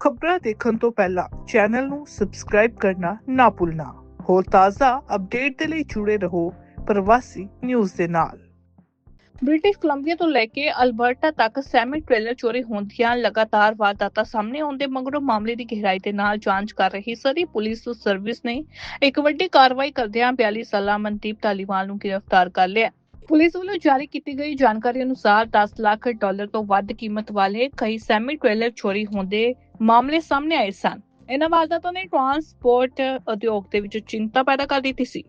ਖਬਰਾਂ ਦੇਖਣ ਤੋਂ ਪਹਿਲਾਂ ਚੈਨਲ ਨੂੰ ਸਬਸਕ੍ਰਾਈਬ ਕਰਨਾ ਨਾ ਭੁੱਲਣਾ। ਹੋਰ ਤਾਜ਼ਾ ਅਪਡੇਟ ਦੇ ਲਈ ਜੁੜੇ ਰਹੋ ਪ੍ਰਵਾਸੀ ਨਿਊਜ਼ ਦੇ ਨਾਲ। ਬ੍ਰਿਟਿਸ਼ ਕੋਲੰਬੀਆ ਤੋਂ ਲੈ ਕੇ ਅਲਬਰਟਾ ਤੱਕ ਸੈਮੀ ਟ੍ਰੇਲਰ ਚੋਰੀ ਹੋਣ ਦੀਆਂ ਲਗਾਤਾਰ ਵਾਰਦਾਤਾਂ ਸਾਹਮਣੇ ਆਉਂਦੇ ਮਗਰੋਂ ਮਾਮਲੇ ਦੀ ਗਹਿਰਾਈ ਦੇ ਨਾਲ ਜਾਂਚ ਕਰ ਰਹੀ ਸਰੀ ਪੁਲਿਸ ਸਰਵਿਸ ਨੇ ਇੱਕ ਵੱਡੀ ਕਾਰਵਾਈ ਕਰਦਿਆਂ 42 ਸਾਲਾ ਮਨਦੀਪ ਧਾਲੀਵਾਲ ਨੂੰ ਗ੍ਰਿਫਤਾਰ ਕਰ ਲਿਆ। ਪੁਲਿਸ ਵੱਲੋਂ ਜਾਰੀ ਕੀਤੀ ਗਈ ਜਾਣਕਾਰੀ ਅਨੁਸਾਰ 10 ਲੱਖ ਡਾਲਰ ਤੋਂ ਵੱਧ ਕੀਮਤ ਵਾਲੇ ਕਈ ਸੈਮੀ ਟ੍ਰੇਲਰ ਚੋਰੀ ਹੋਣ ਦੇ ਮਾਮਲੇ ਸਾਹਮਣੇ ਆਏ ਸਨ। ਇਹਨਾਂ ਵਾਰਦਾਤਾਂ ਨੇ ਟਰਾਂਸਪੋਰਟ ਉਦਯੋਗ ਦੇ ਵਿੱਚ ਚਿੰਤਾ ਪੈਦਾ ਕਰ ਦਿੱਤੀ ਸੀ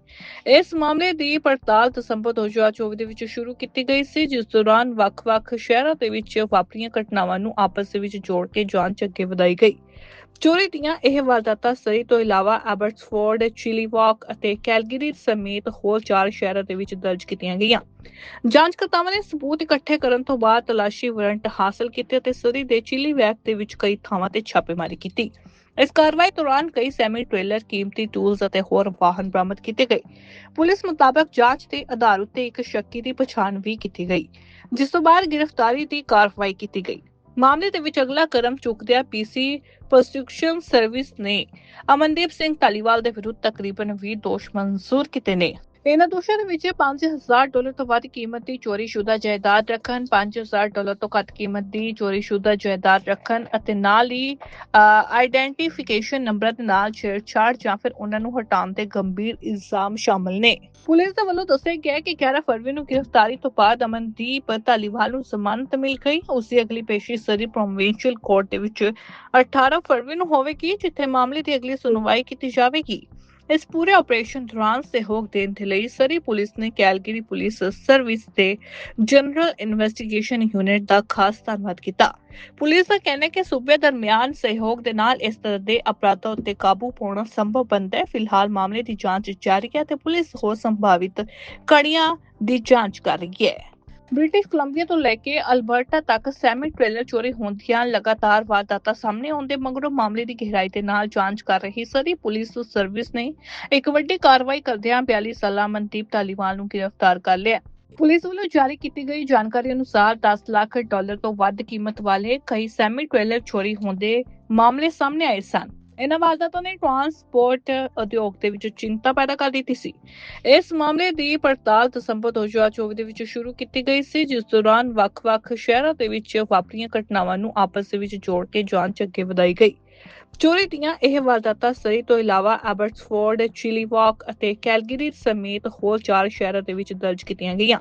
ਇਸ ਮਾਮਲੇ ਦੀ ਪੜਤਾਲ ਦਸੰਬਰ 2024 ਦੇ ਵਿੱਚ ਸ਼ੁਰੂ ਕੀਤੀ ਗਈ ਸੀ ਜਿਸ ਦੌਰਾਨ ਵੱਖ-ਵੱਖ ਸ਼ਹਿਰਾਂ ਦੇ ਵਿੱਚ ਵਾਪਰੀਆਂ ਘਟਨਾਵਾਂ ਨੂੰ ਆਪਸ ਦੇ ਵਿੱਚ ਜੋੜ ਕੇ ਜਾਂਚ ਅੱਗੇ ਵਧਾਈ ਗਈ ਚੋਰੀ ਦੀਆਂ ਇਹ ਵਾਰਦਾਤਾਂ ਸਰੀ ਤੋਂ ਇਲਾਵਾ ਐਬਰਟਸਫੋਰਡ, ਚਿਲੀਵਾਕ ਅਤੇ ਕੈਲਗਰੀ ਸਮੇਤ ਹੋਰ ਚਾਰ ਸ਼ਹਿਰਾਂ ਦੇ ਵਿੱਚ ਦਰਜ ਕੀਤੀਆਂ ਗਈਆਂ। ਜਾਂਚਕਰਤਾਵਾਂ ਨੇ ਸਬੂਤ ਇਕੱਠੇ ਕਰਨ ਤੋਂ ਬਾਅਦ ਤਲਾਸ਼ੀ ਵਾਰੰਟ ਹਾਸਲ ਕੀਤੇ ਅਤੇ ਸਰੀ ਦੇ ਚਿਲੀਵੈਕ ਦੇ ਵਿੱਚ ਕਈ ਥਾਵਾਂ ਤੇ ਛਾਪੇਮਾਰੀ ਕੀਤੀ। ਇਸ ਕਾਰਵਾਈ ਦੌਰਾਨ ਕਈ ਸੈਮੀ ਟ੍ਰੇਲਰ, ਕੀਮਤੀ ਟੂਲਸ ਅਤੇ ਹੋਰ ਵਾਹਨ ਬਰਾਮਦ ਕੀਤੇ ਗਏ। ਪੁਲਿਸ ਮੁਤਾਬਕ ਜਾਂਚ ਦੇ ਆਧਾਰ ਉੱਤੇ ਇੱਕ ਸ਼ੱਕੀ ਦੀ ਪਛਾਣ ਵੀ ਕੀਤੀ ਗਈ, ਜਿਸ ਤੋਂ ਬਾਅਦ ਗ੍ਰਿਫਤਾਰੀ ਦੀ ਕਾਰਵਾਈ ਕੀਤੀ ਗਈ। ਮਾਮਲੇ ਦੇ ਵਿੱਚ ਅਗਲਾ ਕਦਮ ਚੁੱਕਦਿਆਂ ਪੀਸੀ ਪ੍ਰੋਸੀਕਿਊਸ਼ਨ ਸਰਵਿਸ ਨੇ ਅਮਨਦੀਪ ਸਿੰਘ ਧਾਲੀਵਾਲ ਦੇ ਵਿਰੁੱਧ ਤਕਰੀਬਨ 20 ਦੋਸ਼ ਮਨਜ਼ੂਰ ਕੀਤੇ ਨੇ ਤੇ ਇਹਨਾਂ ਦੋਸ਼ਾਂ ਦੇ ਵਿੱਚ 5000 ਡਾਲਰ ਤੋਂ ਵੱਧ ਕੀਮਤ ਦੀ ਚੋਰੀਸ਼ੁਦਾ ਜਾਇਦਾਦ ਰੱਖਣ 5000 ਡਾਲਰ ਤੋਂ ਘੱਟ ਕੀਮਤ ਦੀ ਚੋਰੀਸ਼ੁਦਾ ਜਾਇਦਾਦ ਰੱਖਣ ਅਤੇ ਨਾਲ ਹੀ ਆਈਡੈਂਟੀਫਿਕੇਸ਼ਨ ਨੰਬਰ ਦੇ ਨਾਲ ਛੇੜਛਾੜ ਜਾਂ ਫਿਰ ਉਹਨਾਂ ਨੂੰ ਹਟਾਉਣ ਦੇ ਗੰਭੀਰ ਇਲਜ਼ਾਮ ਸ਼ਾਮਲ ਨੇ। ਪੁਲਿਸ ਦੇ ਵੱਲੋਂ ਦੱਸਿਆ ਗਿਆ ਕਿ 11 ਫਰਵਰੀ ਨੂੰ ਗ੍ਰਿਫਤਾਰੀ ਤੋਂ ਬਾਅਦ ਅਮਨਦੀਪ ਧਾਲੀਵਾਲ ਨੂੰ ਜ਼ਮਾਨਤ ਮਿਲ ਗਈ। ਉਸ ਦੀ ਅਗਲੀ ਪੇਸ਼ੀ ਸਰੀ ਪ੍ਰੋਵਿੰਸ਼ੀਅਲ ਕੋਰਟ ਦੇ ਵਿੱਚ 18 ਫਰਵਰੀ ਨੂੰ ਹੋਵੇਗੀ, ਜਿੱਥੇ ਮਾਮਲੇ ਦੀ ਅਗਲੀ ਸੁਣਵਾਈ ਕੀਤੀ ਜਾਵੇਗੀ। ਇਸ ਪੂਰੇ ਆਪਰੇਸ਼ਨ ਦੌਰਾਨ ਸਹਿਯੋਗ ਦੇਣ ਦੇ ਲਈ ਸਰੀ ਪੁਲਿਸ ਨੇ ਕੈਲਗਰੀ ਪੁਲਿਸ ਸਰਵਿਸ ਤੇ ਜਨਰਲ ਇਨਵੈਸਟੀਗੇਸ਼ਨ ਯੂਨਿਟ ਦਾ ਖਾਸ ਧੰਨਵਾਦ ਕੀਤਾ। ਪੁਲਿਸ ਦਾ ਕਹਿਣਾ ਹੈ ਕਿ ਸੂਬੇ ਦਰਮਿਆਨ ਸਹਿਯੋਗ ਦੇ ਨਾਲ ਇਸ ਤਰ੍ਹਾਂ ਦੇ ਅਪਰਾਧਾਂ ਉੱਤੇ ਕਾਬੂ ਪਾਉਣਾ ਸੰਭਵ ਬਣਦਾ ਹੈ। ਫਿਲਹਾਲ ਮਾਮਲੇ ਦੀ ਜਾਂਚ ਜਾਰੀ ਹੈ ਤੇ ਪੁਲਿਸ ਹੋਰ ਸੰਭਾਵਿਤ ਕੜੀਆਂ ਦੀ ਜਾਂਚ ਕਰ ਰਹੀ ਹੈ। ਬ੍ਰਿਟਿਸ਼ ਕੋਲੰਬੀਆ ਤੋਂ ਲੈ ਕੇ ਅਲਬਰਟਾ ਤੱਕ ਸੈਮੀ ਟ੍ਰੇਲਰ ਚੋਰੀ ਹੋਣ ਦੀਆਂ ਲਗਾਤਾਰ ਵਾਰਦਾਤਾਂ ਸਾਹਮਣੇ ਆਉਣ ਮਗਰੋਂ ਮਾਮਲੇ ਦੀ ਗਹਿਰਾਈ ਦੇ ਨਾਲ ਜਾਂਚ ਕਰ ਰਹੀ ਸਰੀ ਪੁਲਿਸ ਸਰਵਿਸ ਨੇ ਇੱਕ ਵੱਡੀ ਕਾਰਵਾਈ ਕਰਦਿਆਂ 42 ਸਾਲਾ ਮਨਦੀਪ ਧਾਲੀਵਾਲ ਨੂੰ ਗ੍ਰਿਫਤਾਰ ਕਰ ਲਿਆ। ਪੁਲਿਸ ਵੱਲੋਂ ਜਾਰੀ ਕੀਤੀ ਗਈ ਜਾਣਕਾਰੀ ਅਨੁਸਾਰ 10 ਲੱਖ ਡਾਲਰ ਤੋਂ ਵੱਧ ਕੀਮਤ ਵਾਲੇ ਕਈ ਸੈਮੀ ਟ੍ਰੇਲਰ ਚੋਰੀ ਹੋਣ ਦੇ ਮਾਮਲੇ ਸਾਹਮਣੇ ਆਏ ਸਨ। ਇਹਨਾਂ ਵਾਰਦਾਤਾਂ ਨੇ ਟਰਾਂਸਪੋਰਟ ਉਦਯੋਗ ਦੇ ਵਿੱਚ ਚਿੰਤਾ ਪੈਦਾ ਕਰ ਦਿੱਤੀ ਸੀ ਇਸ ਮਾਮਲੇ ਦੀ ਪੜਤਾਲ ਦਸੰਬਰ 2024 ਦੇ ਵਿੱਚ ਸ਼ੁਰੂ ਕੀਤੀ ਗਈ ਸੀ ਜਿਸ ਦੌਰਾਨ ਵੱਖ-ਵੱਖ ਸ਼ਹਿਰਾਂ ਦੇ ਵਿੱਚ ਵਾਪਰੀਆਂ ਘਟਨਾਵਾਂ ਨੂੰ ਆਪਸ ਦੇ ਵਿੱਚ ਜੋੜ ਕੇ ਜਾਂਚ ਅੱਗੇ ਵਧਾਈ ਗਈ ਚੋਰੀ ਦੀਆਂ ਇਹ ਵਾਰਦਾਤਾਂ ਸਰੀ ਤੋਂ ਇਲਾਵਾ ਐਬਰਟਸਫੋਰਡ, ਚਿਲੀਵਾਕ ਅਤੇ ਕੈਲਗਰੀ ਸਮੇਤ ਹੋਰ ਚਾਰ ਸ਼ਹਿਰਾਂ ਦੇ ਵਿੱਚ ਦਰਜ ਕੀਤੀਆਂ ਗਈਆਂ।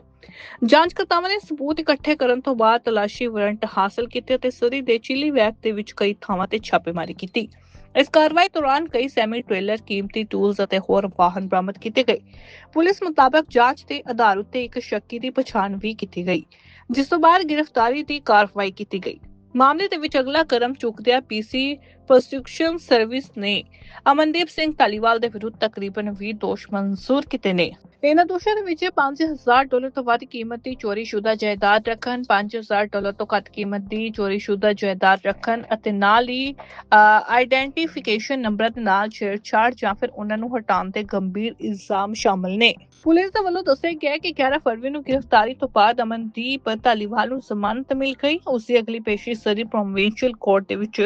ਜਾਂਚਕਰਤਾਵਾਂ ਨੇ ਸਬੂਤ ਇਕੱਠੇ ਕਰਨ ਤੋਂ ਬਾਅਦ ਤਲਾਸ਼ੀ ਵਾਰੰਟ ਹਾਸਲ ਕੀਤੇ ਅਤੇ ਸਰੀ ਦੇ ਚਿਲੀਵੈਕ ਦੇ ਵਿੱਚ ਕਈ ਥਾਵਾਂ ਤੇ ਛਾਪੇਮਾਰੀ ਕੀਤੀ। ਇਸ ਕਾਰਵਾਈ ਦੌਰਾਨ ਕਈ ਸੈਮੀ ਟ੍ਰੇਲਰ, ਕੀਮਤੀ ਟੂਲਸ ਅਤੇ ਹੋਰ ਵਾਹਨ ਬਰਾਮਦ ਕੀਤੇ ਗਏ। ਪੁਲਿਸ ਮੁਤਾਬਕ ਜਾਂਚ ਦੇ ਆਧਾਰ ਉੱਤੇ ਇੱਕ ਸ਼ੱਕੀ ਦੀ ਪਛਾਣ ਵੀ ਕੀਤੀ ਗਈ, ਜਿਸ ਤੋਂ ਬਾਅਦ ਗ੍ਰਿਫਤਾਰੀ ਦੀ ਕਾਰਵਾਈ ਕੀਤੀ ਗਈ। ਮਾਮਲੇ ਦੇ ਵਿੱਚ ਅਗਲਾ ਕਦਮ ਚੁੱਕਦਿਆਂ ਪੀਸੀ ਪ੍ਰੋਸਟੀਕਿਊਸ਼ਨ ਸਰਵਿਸ ਨੇ ਅਮਨਦੀਪ ਸਿੰਘ ਧਾਲੀਵਾਲ ਦੇ ਵਿਰੁੱਧ ਤਕਰੀਬਨ 20 ਦੋਸ਼ ਮਨਜ਼ੂਰ ਕੀਤੇ ਨੇ। ਇਹਨਾਂ ਦੋਸ਼ਾਂ ਦੇ ਵਿੱਚ 5000 ਡਾਲਰ ਤੋਂ ਵੱਧ ਕੀਮਤ ਦੀ ਚੋਰੀਸ਼ੁਦਾ ਜਾਇਦਾਦ ਰੱਖਣ 5000 ਡਾਲਰ ਤੋਂ ਘੱਟ ਕੀਮਤ ਦੀ ਚੋਰੀਸ਼ੁਦਾ ਜਾਇਦਾਦ ਰੱਖਣ ਅਤੇ ਨਾਲ ਹੀ ਆਈਡੈਂਟੀਫਿਕੇਸ਼ਨ ਨੰਬਰਾਂ ਦੇ ਨਾਲ ਛੇੜਛਾੜ ਜਾਂ ਫਿਰ ਉਹਨਾਂ ਨੂੰ ਹਟਾਉਣ ਦੇ ਗੰਭੀਰ ਇਲਜ਼ਾਮ ਸ਼ਾਮਲ ਨੇ। ਪੁਲਿਸ ਦੇ ਵੱਲੋਂ ਦੱਸਿਆ ਗਿਆ ਕਿ 11 ਫਰਵਰੀ ਨੂੰ ਗ੍ਰਿਫਤਾਰੀ ਤੋਂ ਬਾਅਦ ਅਮਨਦੀਪ ਧਾਲੀਵਾਲ ਨੂੰ ਜ਼ਮਾਨਤ ਮਿਲ ਗਈ। ਉਸ ਦੀ ਅਗਲੀ ਪੇਸ਼ੀ ਸਰੀ ਪ੍ਰੋਵਿੰਸ਼ੀਅਲ ਕੋਰਟ ਦੇ ਵਿੱਚ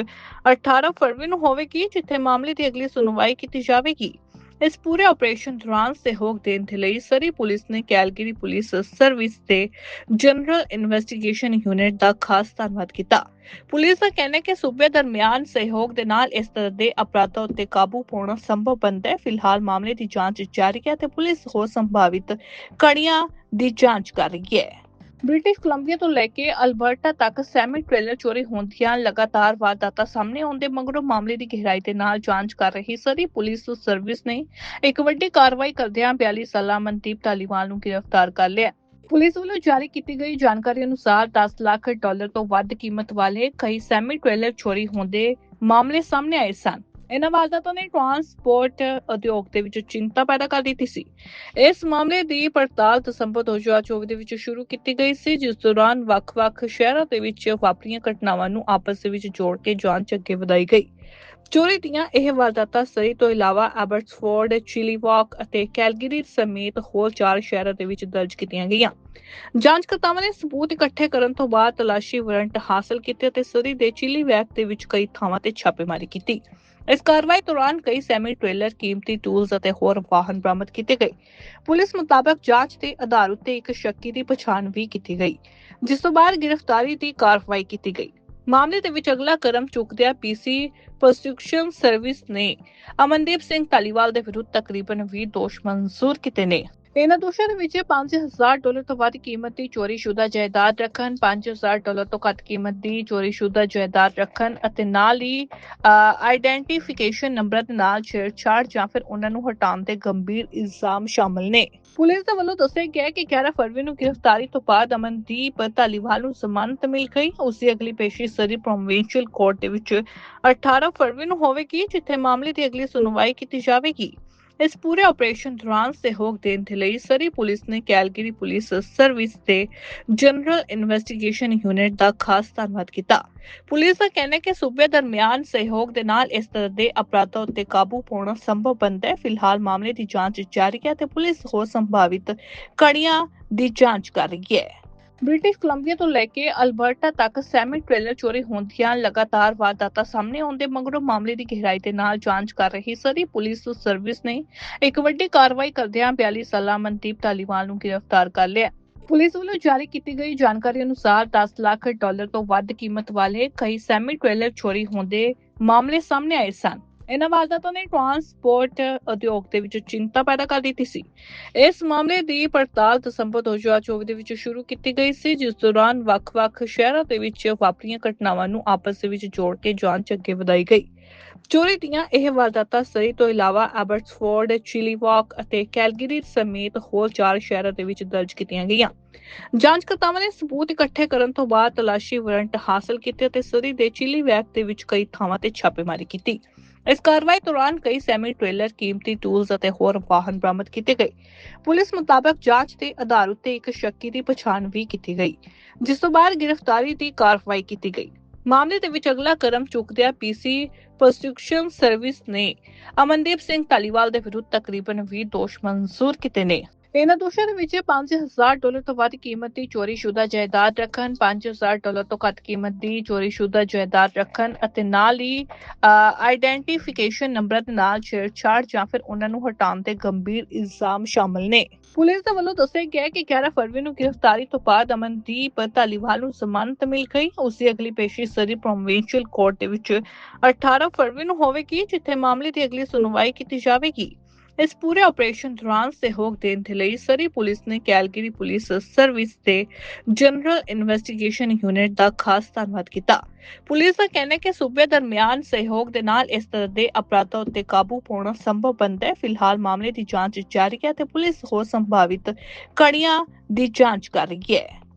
18 ਫਰਵਰੀ ਨੂੰ ਹੋਵੇਗੀ ਜਿੱਥੇ ਮਾਮਲੇ ਦੀ ਅਗਲੀ ਸੁਣਵਾਈ ਕੀਤੀ ਜਾਵੇਗੀ ਇਸ ਪੂਰੇ ਆਪਰੇਸ਼ਨ ਦੌਰਾਨ ਸਹਿਯੋਗ ਦੇਣ ਦੇ ਲਈ ਸਰੀ ਪੁਲਿਸ ਨੇ ਕੈਲਗਰੀ ਪੁਲਿਸ ਸਰਵਿਸ ਤੇ ਜਨਰਲ ਇਨਵੈਸਟੀਗੇਸ਼ਨ ਯੂਨਿਟ ਦਾ ਖਾਸ ਧੰਨਵਾਦ ਕੀਤਾ ਪੁਲਿਸ ਦਾ ਕਹਿਣਾ ਹੈ ਕਿ ਸੂਬੇ ਦਰਮਿਆਨ ਸਹਿਯੋਗ ਦੇ ਨਾਲ ਇਸ ਤਰ੍ਹਾਂ ਦੇ ਅਪਰਾਧਾਂ ਉੱਤੇ ਕਾਬੂ ਪਾਉਣਾ ਸੰਭਵ ਬਣਦਾ ਹੈ ਫਿਲਹਾਲ ਮਾਮਲੇ ਦੀ ਜਾਂਚ ਜਾਰੀ ਹੈ ਤੇ ਪੁਲਿਸ ਹੋਰ ਸੰਭਾਵਿਤ ਕੜੀਆਂ ਦੀ ਜਾਂਚ ਕਰ ਰਹੀ ਹੈ ਬ੍ਰਿਟਿਸ਼ ਕੋਲੰਬੀਆ ਤੋਂ ਲੈ ਕੇ ਅਲਬਰਟਾ ਤੱਕ ਸੈਮੀ ਟ੍ਰੇਲਰ ਚੋਰੀ ਹੋਣ ਦੀਆਂ ਲਗਾਤਾਰ ਵਾਰਦਾਤਾਂ ਸਾਹਮਣੇ ਆਉਣ ਮਗਰੋਂ ਮਾਮਲੇ ਦੀ ਗਹਿਰਾਈ ਦੇ ਨਾਲ ਜਾਂਚ ਕਰ ਰਹੀ ਸਰੀ ਪੁਲਿਸ ਸਰਵਿਸ ਨੇ ਇੱਕ ਵੱਡੀ ਕਾਰਵਾਈ ਕਰਦਿਆਂ 42 ਸਾਲਾ ਮਨਦੀਪ ਧਾਲੀਵਾਲ ਨੂੰ ਗ੍ਰਿਫਤਾਰ ਕਰ ਲਿਆ। ਪੁਲਿਸ ਵੱਲੋਂ ਜਾਰੀ ਕੀਤੀ ਗਈ ਜਾਣਕਾਰੀ ਅਨੁਸਾਰ 10 ਲੱਖ ਡਾਲਰ ਤੋਂ ਵੱਧ ਕੀਮਤ ਵਾਲੇ ਕਈ ਸੈਮੀ ਟ੍ਰੇਲਰ ਚੋਰੀ ਹੋਣ ਦੇ ਮਾਮਲੇ ਸਾਹਮਣੇ ਆਏ ਸਨ। ਇਹਨਾਂ ਵਾਰਦਾਤਾਂ ਨੇ ਟਰਾਂਸਪੋਰਟ ਉਦਯੋਗ ਦੇ ਵਿੱਚ ਚਿੰਤਾ ਪੈਦਾ ਕਰ ਦਿੱਤੀ ਸੀ। ਇਸ ਮਾਮਲੇ ਦੀ ਪੜਤਾਲ ਦਸੰਬਰ 2024 ਦੇ ਵਿੱਚ ਸ਼ੁਰੂ ਕੀਤੀ ਗਈ ਸੀ, ਜਿਸ ਦੌਰਾਨ ਵੱਖ-ਵੱਖ ਸ਼ਹਿਰਾਂ ਦੇ ਵਿੱਚ ਵਾਪਰੀਆਂ ਘਟਨਾਵਾਂ ਨੂੰ ਆਪਸ ਦੇ ਵਿੱਚ ਜੋੜ ਕੇ ਜਾਂਚ ਅੱਗੇ ਵਧਾਈ ਗਈ। ਚੋਰੀ ਦੀਆਂ ਇਹ ਵਾਰਦਾਤਾਂ ਸਰੀ ਤੋਂ ਇਲਾਵਾ ਐਬਰਟਸਫੋਰਡ, ਚਿਲੀਵਾਕ ਅਤੇ ਕੈਲਗਰੀ ਸਮੇਤ ਹੋਰ ਚਾਰ ਸ਼ਹਿਰਾਂ ਦੇ ਵਿੱਚ ਦਰਜ ਕੀਤੀਆਂ ਗਈਆਂ। ਜਾਂਚਕਰਤਾਵਾਂ ਨੇ ਸਬੂਤ ਇਕੱਠੇ ਕਰਨ ਤੋਂ ਬਾਅਦ ਤਲਾਸ਼ੀ ਵਾਰੰਟ ਹਾਸਲ ਕੀਤੇ ਅਤੇ ਸਰੀ ਦੇ ਚਿਲੀਵੈਕ ਦੇ ਵਿੱਚ ਕਈ ਥਾਵਾਂ ਤੇ ਛਾਪੇਮਾਰੀ ਕੀਤੀ। ਇਸ ਕਾਰਵਾਈ ਦੌਰਾਨ ਕਈ ਸੈਮੀ ਟ੍ਰੇਲਰ, ਕੀਮਤੀ ਟੂਲਸ ਅਤੇ ਹੋਰ ਵਾਹਨ ਬਰਾਮਦ ਕੀਤੇ ਗਏ। ਪੁਲਿਸ ਮੁਤਾਬਕ ਜਾਂਚ ਦੇ ਆਧਾਰ ਉੱਤੇ ਇੱਕ ਸ਼ੱਕੀ ਦੀ ਪਛਾਣ ਵੀ ਕੀਤੀ ਗਈ, ਜਿਸ ਤੋਂ ਬਾਅਦ ਗ੍ਰਿਫਤਾਰੀ ਦੀ ਕਾਰਵਾਈ ਕੀਤੀ ਗਈ। ਮਾਮਲੇ ਦੇ ਵਿੱਚ ਅਗਲਾ ਕਦਮ ਚੁੱਕਦਿਆਂ ਪੀਸੀ ਪ੍ਰੋਸੀਕਿਊਸ਼ਨ ਸਰਵਿਸ ਨੇ ਅਮਨਦੀਪ ਸਿੰਘ ਧਾਲੀਵਾਲ ਦੇ ਵਿਰੁੱਧ ਤਕਰੀਬਨ 20 ਦੋਸ਼ ਮਨਜ਼ੂਰ ਕੀਤੇ ਨੇ। ਇਹਨਾਂ ਦੋਸ਼ਾਂ ਦੇ ਵਿੱਚ 5000 ਡਾਲਰ ਤੋਂ ਵੱਧ ਕੀਮਤ ਦੀ ਚੋਰੀਸ਼ੁਦਾ ਜਾਇਦਾਦ ਰੱਖਣ, 5000 ਡਾਲਰ ਤੋਂ ਘੱਟ ਕੀਮਤ ਦੀ ਚੋਰੀਸ਼ੁਦਾ ਜਾਇਦਾਦ ਰੱਖਣ ਅਤੇ ਨਾਲ ਹੀ ਆਈਡੈਂਟੀਫਿਕੇਸ਼ਨ ਨੰਬਰ ਦੇ ਨਾਲ ਛੇੜਛਾੜ ਜਾਂ ਫਿਰ ਉਹਨਾਂ ਨੂੰ ਹਟਾਉਣ ਦੇ ਗੰਭੀਰ ਇਲਜ਼ਾਮ ਸ਼ਾਮਲ ਨੇ। ਪੁਲਿਸ ਦੇ ਵੱਲੋਂ ਦੱਸਿਆ ਗਿਆ ਕਿ 11 ਫਰਵਰੀ ਨੂੰ ਗ੍ਰਿਫਤਾਰੀ ਤੋਂ ਬਾਅਦ ਅਮਨਦੀਪ ਧਾਲੀਵਾਲ ਨੂੰ ਜ਼ਮਾਨਤ ਮਿਲ ਗਈ। ਉਸ ਦੀ ਅਗਲੀ ਪੇਸ਼ੀ ਸਰੀ ਪ੍ਰੋਵਿੰਸ਼ੀਅਲ ਕੋਰਟ ਦੇ ਵਿੱਚ 18 ਫਰਵਰੀ ਨੂੰ ਹੋਵੇਗੀ, ਜਿੱਥੇ ਮਾਮਲੇ ਦੀ ਅਗਲੀ ਸੁਣਵਾਈ ਕੀਤੀ ਜਾਵੇਗੀ। ਇਸ ਪੂਰੇ ਆਪਰੇਸ਼ਨ ਦੌਰਾਨ ਸਹਿਯੋਗ ਦੇਣ ਦੇ ਲਈ ਸਰੀ ਪੁਲਿਸ ਨੇ ਕੈਲਗਰੀ ਪੁਲਿਸ ਸਰਵਿਸ ਤੇ ਜਨਰਲ ਇਨਵੈਸਟੀਗੇਸ਼ਨ ਯੂਨਿਟ ਦਾ ਖਾਸ ਧੰਨਵਾਦ ਕੀਤਾ। ਪੁਲਿਸ ਦਾ ਕਹਿਣਾ ਹੈ ਕਿ ਸੂਬੇ ਦਰਮਿਆਨ ਸਹਿਯੋਗ ਦੇ ਨਾਲ ਇਸ ਤਰ੍ਹਾਂ ਦੇ ਅਪਰਾਧਾਂ ਉੱਤੇ ਕਾਬੂ ਪਾਉਣਾ ਸੰਭਵ ਬਣਦਾ ਹੈ। ਫਿਲਹਾਲ ਮਾਮਲੇ ਦੀ ਜਾਂਚ ਜਾਰੀ ਹੈ ਤੇ ਪੁਲਿਸ ਹੋਰ ਸੰਭਾਵਿਤ ਕੜੀਆਂ ਦੀ ਜਾਂਚ ਕਰ ਰਹੀ ਹੈ। ਬ੍ਰਿਟਿਸ਼ ਕੋਲੰਬੀਆ ਤੋਂ ਲੈ ਕੇ ਅਲਬਰਟਾ ਤੱਕ ਸੈਮੀ ਟ੍ਰੇਲਰ ਚੋਰੀ ਹੋਣ ਦੀਆਂ ਲਗਾਤਾਰ ਵਾਰਦਾਤਾਂ ਸਾਹਮਣੇ ਆਉਣ ਮਗਰੋਂ ਮਾਮਲੇ ਦੀ ਗਹਿਰਾਈ ਦੇ ਨਾਲ ਜਾਂਚ ਕਰ ਰਹੀ ਸਰੀ ਪੁਲਿਸ ਸਰਵਿਸ ਨੇ ਇੱਕ ਵੱਡੀ ਕਾਰਵਾਈ ਕਰਦਿਆਂ 42 ਸਾਲਾ ਮਨਦੀਪ ਧਾਲੀਵਾਲ ਨੂੰ ਗ੍ਰਿਫਤਾਰ ਕਰ ਲਿਆ। ਪੁਲਿਸ ਵੱਲੋਂ ਜਾਰੀ ਕੀਤੀ ਗਈ ਜਾਣਕਾਰੀ ਅਨੁਸਾਰ 10 ਲੱਖ ਡਾਲਰ ਤੋਂ ਵੱਧ ਕੀਮਤ ਵਾਲੇ ਕਈ ਸੈਮੀ ਟ੍ਰੇਲਰ ਚੋਰੀ ਹੋਣ ਦੇ ਮਾਮਲੇ ਸਾਹਮਣੇ ਆਏ ਸਨ। ਇਹਨਾਂ ਵਾਰਦਾਤਾਂ ਨੇ ਟਰਾਂਸਪੋਰਟ ਉਦਯੋਗ ਦੇ ਵਿੱਚ ਚਿੰਤਾ ਪੈਦਾ ਕਰ ਦਿੱਤੀ ਸੀ। ਇਸ ਮਾਮਲੇ ਦੀ ਪੜਤਾਲ ਦਸੰਬਰ 2024 ਦੇ ਵਿੱਚ ਸ਼ੁਰੂ ਕੀਤੀ ਗਈ ਸੀ ਜਿਸ ਦੌਰਾਨ ਵੱਖ-ਵੱਖ ਸ਼ਹਿਰਾਂ ਦੇ ਵਿੱਚ ਵਾਪਰੀਆਂ ਘਟਨਾਵਾਂ ਨੂੰ ਆਪਸ ਦੇ ਵਿੱਚ ਜੋੜ ਕੇ ਜਾਂਚ ਅੱਗੇ ਵਧਾਈ ਗਈ। ਚੋਰੀ ਦੀਆਂ ਇਹ ਵਾਰਦਾਤਾਂ ਸਰੀ ਤੋਂ ਇਲਾਵਾ ਐਬਰਟਸਫੋਰਡ, ਚਿਲੀਵਾਕ ਅਤੇ ਕੈਲਗਰੀ ਸਮੇਤ ਹੋਰ ਚਾਰ ਸ਼ਹਿਰਾਂ ਦੇ ਵਿੱਚ ਦਰਜ ਕੀਤੀਆਂ ਗਈਆਂ। ਜਾਂਚਕਰਤਾਵਾਂ ਨੇ ਸਬੂਤ ਇਕੱਠੇ ਕਰਨ ਤੋਂ ਬਾਅਦ ਤਲਾਸ਼ੀ ਵਾਰੰਟ ਹਾਸਲ ਕੀਤੇ ਅਤੇ ਸਰੀ ਦੇ ਚਿਲੀਵੈਕ ਦੇ ਵਿੱਚ ਕਈ ਥਾਵਾਂ ਤੇ ਛਾਪੇਮਾਰੀ ਕੀਤੀ। ਇਸ ਕਾਰਵਾਈ ਦੌਰਾਨ ਕਈ ਸੈਮੀ ਟ੍ਰੇਲਰ, ਕੀਮਤੀ ਟੂਲਸ ਅਤੇ ਹੋਰ ਵਾਹਨ ਬਰਾਮਦ ਕੀਤੇ ਗਏ। ਪੁਲਿਸ ਮੁਤਾਬਕ ਜਾਂਚ ਦੇ ਆਧਾਰ ਉੱਤੇ ਇੱਕ ਸ਼ੱਕੀ ਦੀ ਪਛਾਣ ਵੀ ਕੀਤੀ ਗਈ, ਜਿਸ ਤੋਂ ਬਾਅਦ ਗ੍ਰਿਫਤਾਰੀ ਦੀ ਕਾਰਵਾਈ ਕੀਤੀ ਗਈ। ਮਾਮਲੇ ਦੇ ਵਿੱਚ ਅਗਲਾ ਕਦਮ ਚੁੱਕਦਿਆਂ ਪੀਸੀ ਪ੍ਰੋਸੀਕਿਊਸ਼ਨ ਸਰਵਿਸ ਨੇ ਅਮਨਦੀਪ ਸਿੰਘ ਧਾਲੀਵਾਲ ਦੇ ਵਿਰੁੱਧ ਤਕਰੀਬਨ 20 ਦੋਸ਼ ਮਨਜ਼ੂਰ ਕੀਤੇ ਨੇ। ਇਹਨਾਂ ਦੋਸ਼ਾਂ ਦੇ ਵਿੱਚ 5000 ਡਾਲਰ ਤੋਂ ਵੱਧ ਕੀਮਤ ਦੀ ਚੋਰੀਸ਼ੁਦਾ ਜਾਇਦਾਦ ਰੱਖਣ, 5000 ਡਾਲਰ ਤੋਂ ਘੱਟ ਕੀਮਤ ਦੀ ਚੋਰੀਸ਼ੁਦਾ ਜਾਇਦਾਦ ਰੱਖਣ ਅਤੇ ਨਾਲ ਹੀ ਆਈਡੈਂਟੀਫਿਕੇਸ਼ਨ ਨੰਬਰ ਦੇ ਨਾਲ ਛੇੜਛਾੜ ਜਾਂ ਫਿਰ ਉਹਨਾਂ ਨੂੰ ਹਟਾਉਣ ਦੇ ਗੰਭੀਰ ਇਲਜ਼ਾਮ ਸ਼ਾਮਲ ਨੇ। ਪੁਲਿਸ ਦੇ ਵੱਲੋਂ ਦੱਸਿਆ ਗਿਆ ਕਿ 11 ਫਰਵਰੀ ਨੂੰ ਗ੍ਰਿਫਤਾਰੀ ਤੋਂ ਬਾਅਦ ਅਮਨਦੀਪ ਧਾਲੀਵਾਲ ਨੂੰ ਜ਼ਮਾਨਤ ਮਿਲ ਗਈ। ਉਸ ਦੀ ਅਗਲੀ ਪੇਸ਼ੀ ਸਰੀ ਪ੍ਰੋਵਿੰਸ਼ੀਅਲ ਕੋਰਟ ਦੇ ਵਿੱਚ 18 ਫਰਵਰੀ ਨੂੰ ਹੋਵੇਗੀ, ਜਿੱਥੇ ਮਾਮਲੇ ਦੀ ਅਗਲੀ ਸੁਣਵਾਈ ਕੀਤੀ ਜਾਵੇਗੀ। ਇਸ ਪੂਰੇ ਆਪਰੇਸ਼ਨ ਦੌਰਾਨ ਸਹਿਯੋਗ ਦੇਣ ਦੇ ਲਈ ਸਰੀ ਪੁਲਿਸ ਨੇ ਕੈਲਗਰੀ ਪੁਲਿਸ ਸਰਵਿਸ ਤੇ ਜਨਰਲ ਇਨਵੈਸਟੀਗੇਸ਼ਨ ਯੂਨਿਟ ਦਾ ਖਾਸ ਧੰਨਵਾਦ ਕੀਤਾ। ਪੁਲਿਸ ਦਾ ਕਹਿਣਾ ਹੈ ਕਿ ਸੂਬੇ ਦਰਮਿਆਨ ਸਹਿਯੋਗ ਦੇ ਨਾਲ ਇਸ ਤਰ੍ਹਾਂ ਦੇ ਅਪਰਾਧਾਂ ਉੱਤੇ ਕਾਬੂ ਪਾਉਣਾ ਸੰਭਵ ਬਣਦਾ ਹੈ। ਫਿਲਹਾਲ ਮਾਮਲੇ ਦੀ ਜਾਂਚ ਜਾਰੀ ਹੈ ਤੇ ਪੁਲਿਸ ਹੋਰ ਸੰਭਾਵਿਤ ਕੜੀਆਂ ਦੀ ਜਾਂਚ ਕਰ ਰਹੀ ਹੈ।